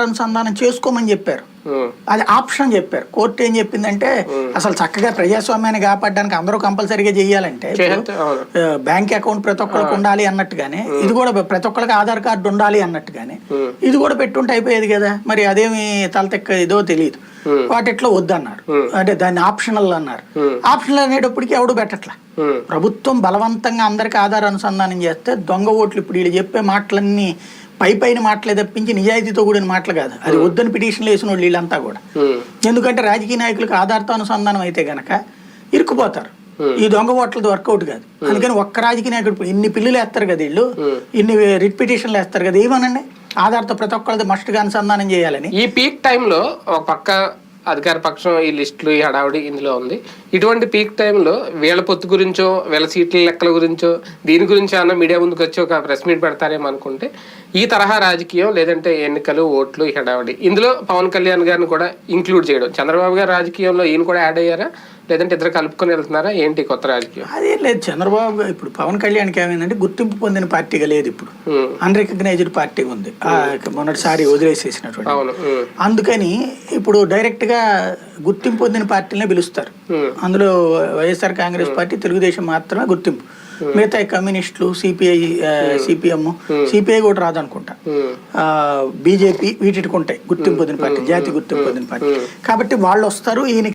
అనుసంధానం చేసుకోమని చెప్పారు. అది ఆప్షన్ చెప్పారు. కోర్టు ఏం చెప్పిందంటే అసలు చక్కగా ప్రజాస్వామ్యాన్ని కాపాడడానికి అందరూ కంపల్సరీగా చేయాలంటే బ్యాంక్ అకౌంట్ ప్రతి ఒక్కరికి ఉండాలి అన్నట్టుగానే ఇది కూడా ప్రతి ఒక్కరికి ఆధార్ కార్డు ఉండాలి అన్నట్టుగానే ఇది కూడా పెట్టుంటే అయిపోయేది కదా. మరి అదేమి తలతెక్క ఇదో తెలియదు. వాటిట్లో వద్దన్నారు. Hmm. అంటే దాన్ని ఆప్షనల్ అన్నారు. ఉమ్, ఆప్షనల్ అనేటప్పటికి ఎవడు పెట్టట్లా. ప్రభుత్వం బలవంతంగా అందరికి ఆధార్ అనుసంధానం చేస్తే దొంగ ఓట్లు ఇప్పుడు వీళ్ళు చెప్పే మాటలన్నీ పై పైన మాటలే తప్పించి నిజాయితీతో కూడిన మాటలు కాదు. అది వద్దని పిటిషన్లు వేసిన వాళ్ళు వీళ్ళంతా కూడా. ఎందుకంటే రాజకీయ నాయకులకు ఆధార్తో అనుసంధానం అయితే గనక ఇరుక్కుపోతారు. ఈ దొంగ ఓట్లది వర్కౌట్ కాదు. అందుకని ఒక్క రాజకీయ నాయకుడు ఇన్ని పిల్లులు వేస్తారు కదా వీళ్ళు. ఇన్ని రిట్ పిటిషన్లు వేస్తారు కదా ఏమనండి? ఆధార్తో ప్రతి ఒక్కరిది మస్ట్గా అనుసంధానం చేయాలని. ఈ పీక్ టైంలో ఒక పక్క అధికార పక్షం ఈ లిస్టులు ఈ హడావుడి ఇందులో ఉంది. ఇటువంటి పీక్ టైంలో వీళ్ళ పొత్తు గురించో వీళ్ళ సీట్ల లెక్కల గురించో దీని గురించి అన్న మీడియా ముందుకు వచ్చి ఒక ప్రెస్ మీట్ పెడతారేమో అనుకుంటే ఈ తరహా రాజకీయం లేదంటే ఎన్నికలు ఓట్లు ఈ హడావుడి. ఇందులో పవన్ కళ్యాణ్ గారిని కూడా ఇంక్లూడ్ చేయడం. చంద్రబాబు గారి రాజకీయంలో ఈయన కూడా యాడ్ అయ్యారా? లేదంటే ఇద్దరు కలుపుకొని వెళ్తున్నారా? ఏంటి కొత్త రాజకీయం? అదేం లేదు చంద్రబాబు ఇప్పుడు పవన్ కళ్యాణ్కి ఏమైందంటే గుర్తింపు పొందిన పార్టీగా లేదు ఇప్పుడు. అన్రికగ్నైజ్డ్ పార్టీ ఉంది. మొన్నటిసారి వదిలేసేసినటువంటి. అందుకని ఇప్పుడు డైరెక్ట్గా గుర్తింపు పొందిన పార్టీలనే పిలుస్తారు. అందులో వైఎస్ఆర్ కాంగ్రెస్ పార్టీ తెలుగుదేశం మాత్రమే గుర్తింపు. మిగతా కమ్యూనిస్టులు సిపిఐ సిపిఎం సిపిఐ కూడా రాదనుకుంటా. బీజేపీ వీటికి ఉంటాయి. గుర్తింపు పొందిన పార్టీ జాతి గుర్తింపు పొందిన పార్టీ. కాబట్టి వాళ్ళు వస్తారు ఈయన